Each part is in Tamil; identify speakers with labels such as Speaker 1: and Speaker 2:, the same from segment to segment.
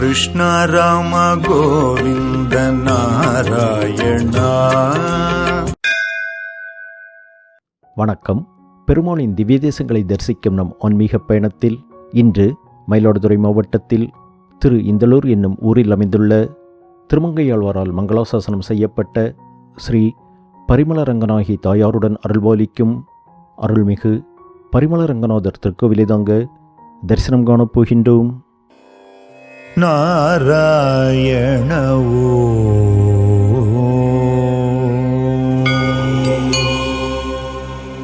Speaker 1: कृष्ण राम गोविन्द नारायणा
Speaker 2: வணக்கம் பெருமாளின் திவ்ய தேசங்களை தரிசிக்கும் நம் ஆன்மீக பயணத்தில் இன்று மயிலாடுதுறை மாவட்டத்தில் திரு இந்தலூர் என்னும் ஊரில் அமைந்துள்ள திருமங்கையாழ்வாரால் மங்களாசாசனம் செய்யப்பட்ட ஸ்ரீ பரிமளரங்கநாயகி தாயாருடன் அருள்பாலிக்கும் அருள்மிகு பரிமளரங்கநாதர் திருக்கோவிலை தாங்க தரிசனம் காணப் போகின்றோம்
Speaker 1: நாராயணவோ.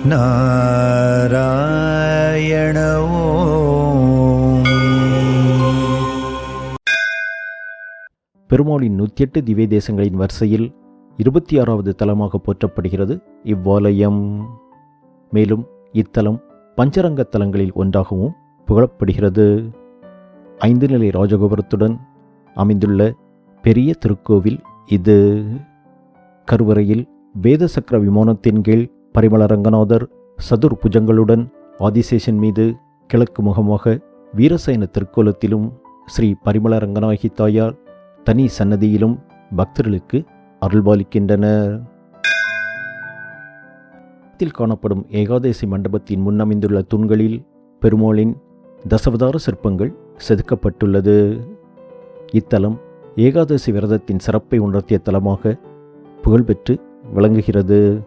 Speaker 1: நாராயணவோ.
Speaker 2: பெருமாளின் நூற்றி எட்டு திவ்ய தேசங்களின் வரிசையில் இருபத்தி ஆறாவது தலமாக போற்றப்படுகிறது இவ்வாலயம். மேலும் இத்தலம் பஞ்சரங்க தலங்களில் ஒன்றாகவும் புகழப்படுகிறது. ஐந்து நிலை ராஜகோபுரத்துடன் அமைந்துள்ள பெரிய திருக்கோவில் இது. கருவறையில் வேத சக்கர விமானத்தின் கீழ் பரிமள ரங்கநாதர் சதுர் புஜங்களுடன் ஆதிசேஷன் மீது கிழக்கு முகமாக வீரசைன திருக்கோலத்திலும் ஸ்ரீ பரிமள ரங்கநாயகி தாயார் தனி சன்னதியிலும் பக்தர்களுக்கு அருள்பாலிக்கின்றனர். காணப்படும் ஏகாதசி மண்டபத்தின் முன்னமைந்துள்ள தூண்களில் பெருமாளின் தசவதார சிற்பங்கள் செதுக்கப்பட்டுள்ளது. இத்தலம் ஏகாதசி விரதத்தின் சிறப்பை உணர்த்திய தலமாக புகழ்பெற்று விளங்குகிறது.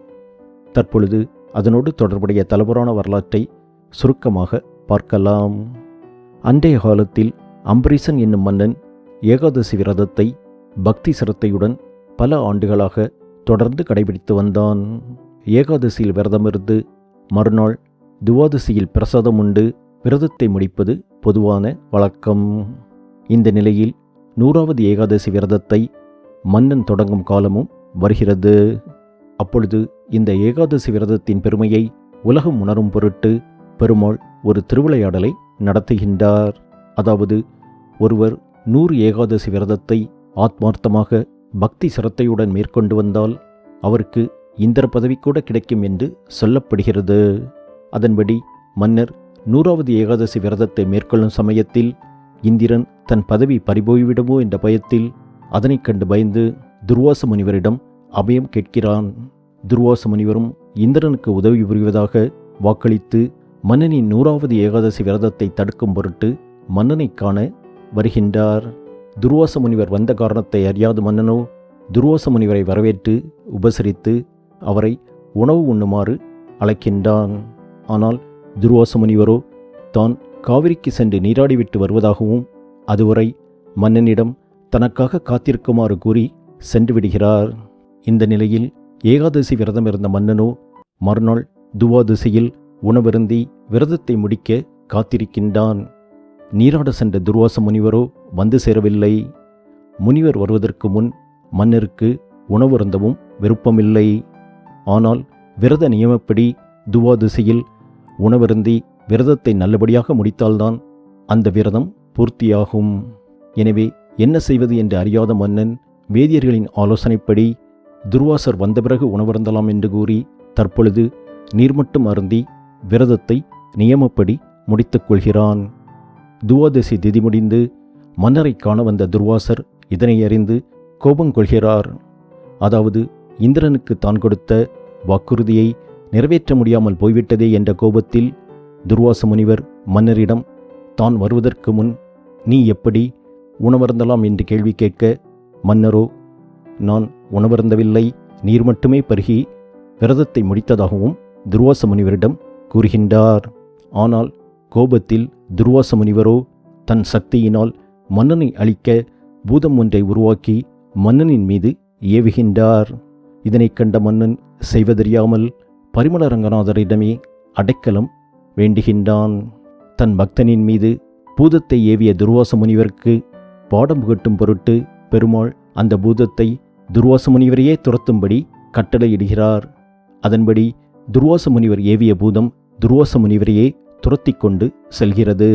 Speaker 2: தற்பொழுது அதனோடு தொடர்புடைய தலபுராண வரலாற்றை சுருக்கமாக பார்க்கலாம். அன்றைய காலத்தில் அம்பரீசன் என்னும் மன்னன் ஏகாதசி விரதத்தை பக்தி சிரத்தையுடன் பல ஆண்டுகளாக தொடர்ந்து கடைபிடித்து வந்தான். ஏகாதசியில் விரதமிருந்து மறுநாள் துவாதசியில் பிரசாதம் உண்டு. விரதத்தை முடிப்பது பொதுவான வழக்கம். இந்த நிலையில் நூறாவது ஏகாதசி விரதத்தை மன்னன் தொடங்கும் காலமும் வருகிறது. அப்பொழுது இந்த ஏகாதசி விரதத்தின் பெருமையை உலகம் உணரும் பொருட்டு பெருமாள் ஒரு திருவிளையாடலை நடத்துகின்றார். அதாவது ஒருவர் நூறு ஏகாதசி விரதத்தை ஆத்மார்த்தமாக பக்தி சிரத்தையுடன் மேற்கொண்டு வந்தால் அவருக்கு இந்திர பதவி கூட கிடைக்கும் என்று சொல்லப்படுகிறது. அதன்படி மன்னர் நூறாவது ஏகாதசி விரதத்தை மேற்கொள்ளும் சமயத்தில் இந்திரன் தன் பதவி பறிபோய்விடுமோ என்ற பயத்தில் அதனைக் கண்டு பயந்து துர்வாச முனிவரிடம் அபயம் கேட்கிறான். துர்வாச முனிவரும் இந்திரனுக்கு உதவி புரிவதாக வாக்களித்து மன்னனின் நூறாவது ஏகாதசி விரதத்தை தடுக்கும் பொருட்டு மன்னனை காண வருகின்றார். துர்வாச முனிவர் வந்த காரணத்தை அறியாத மன்னனோ துர்வாச முனிவரை வரவேற்று உபசரித்து அவரை உணவு உண்ணுமாறு அழைக்கின்றான். ஆனால் துர்வாச முனிவரோ தான் காவிரிக்கு சென்று நீராடிவிட்டு வருவதாகவும் அதுவரை மன்னனிடம் தனக்காக காத்திருக்குமாறு கூறி சென்று விடுகிறார். இந்த நிலையில் ஏகாதசி விரதம் இருந்த மன்னனோ மறுநாள் துவாதசியில் உணவருந்தி விரதத்தை முடிக்க காத்திருக்கின்றான். நீராட சென்ற துர்வாச முனிவரோ வந்து சேரவில்லை. முனிவர் வருவதற்கு முன் மன்னருக்கு உணவருந்தவும் விருப்பமில்லை. ஆனால் விரத நியமப்படி துவாதசியில் உணவருந்தி விரதத்தை நல்லபடியாக முடித்தால்தான் அந்த விரதம் பூர்த்தியாகும். எனவே என்ன செய்வது என்று அறியாத மன்னன் வேதியர்களின் ஆலோசனைப்படி துர்வாசர் வந்த பிறகு உணவருந்தலாம் என்று கூறி தற்பொழுது நீர் மட்டும் அருந்தி விரதத்தை நியமப்படி முடித்துக் கொள்கிறான். துவாதசி திதி முடிந்து மன்னரை காண வந்த துர்வாசர் இதனை அறிந்து கோபம் கொள்கிறார் அதாவது இந்திரனுக்கு தான் கொடுத்த வாக்குறுதியை நிறைவேற்ற முடியாமல் போய்விட்டதே என்ற கோபத்தில் துர்வாச முனிவர் மன்னரிடம் தான் வருவதற்கு முன் நீ எப்படி உணவருந்தலாம்? என்று கேள்வி கேட்க மன்னரோ நான் உணவருந்தவில்லை நீர் மட்டுமே பருகி விரதத்தை முடித்ததாகவும் துர்வாச முனிவரிடம் கூறுகின்றார். ஆனால் கோபத்தில் துர்வாச முனிவரோ தன் சக்தியினால் மன்னனை அழிக்க பூதம் ஒன்றை உருவாக்கி மன்னனின் மீது ஏவுகின்றார். இதனைக் கண்ட மன்னன் செய்வதறியாமல் பரிமள ரங்கநாதரிடமே அடைக்கலம் வேண்டுகின்றான். தன் பக்தனின் மீது பூதத்தை ஏவிய துர்வாச முனிவருக்கு பாடம் புகட்டும் பொருட்டு பெருமாள் அந்த பூதத்தை துர்வாச முனிவரையே துரத்தும்படி கட்டளையிடுகிறார். அதன்படி துர்வாச முனிவர் ஏவிய பூதம் துர்வாச முனிவரையே துரத்தி கொண்டு செல்கிறது.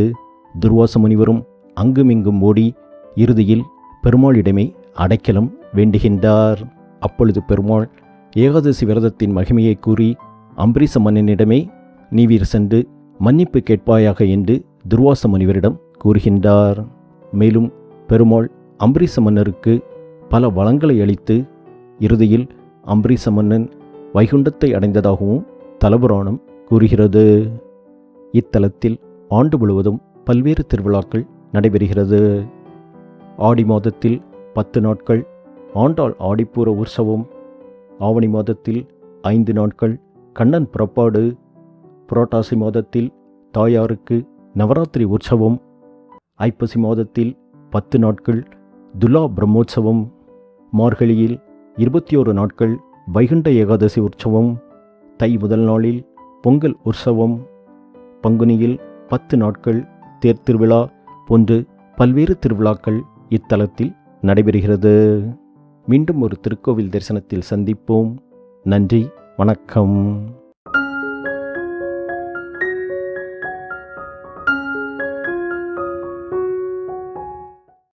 Speaker 2: துர்வாச முனிவரும் அங்குமிங்கும் ஓடி இறுதியில் பெருமாளிடமே அடைக்கலம் வேண்டுகின்றார். அப்பொழுது பெருமாள் ஏகாதசி விரதத்தின் மகிமையை கூறி அம்பரீச மன்னனிடமே நீவீர் சென்று மன்னிப்பு கேட்பாயாக என்று துர்வாச முனிவரிடம் கூறுகின்றார். மேலும் பெருமாள் அம்பரீச மன்னருக்கு பல வளங்களை அளித்து இறுதியில் அம்பரீச மன்னன் வைகுண்டத்தை அடைந்ததாகவும் தலபுராணம் கூறுகிறது. இத்தலத்தில் ஆண்டு முழுவதும் பல்வேறு திருவிழாக்கள் நடைபெறுகிறது. ஆடி மாதத்தில் பத்து நாட்கள் ஆண்டாள் ஆடிப்பூர உற்சவம் ஆவணி மாதத்தில் ஐந்து நாட்கள் கண்ணன் புறப்பாடு புரட்டாசி மாதத்தில் தாயாருக்கு நவராத்திரி உற்சவம் ஐப்பசி மாதத்தில் பத்து நாட்கள் துலா பிரம்மோற்சவம் மார்கழியில் இருபத்தி ஓரு நாட்கள் வைகுண்ட ஏகாதசி உற்சவம் தை முதல் நாளில் பொங்கல் உற்சவம் பங்குனியில் பத்து நாட்கள் தேர் திருவிழா போன்று பல்வேறு திருவிழாக்கள் இத்தலத்தில் நடைபெறுகிறது. மீண்டும் ஒரு திருக்கோவில் தரிசனத்தில் சந்திப்போம். நன்றி. வணக்கம்.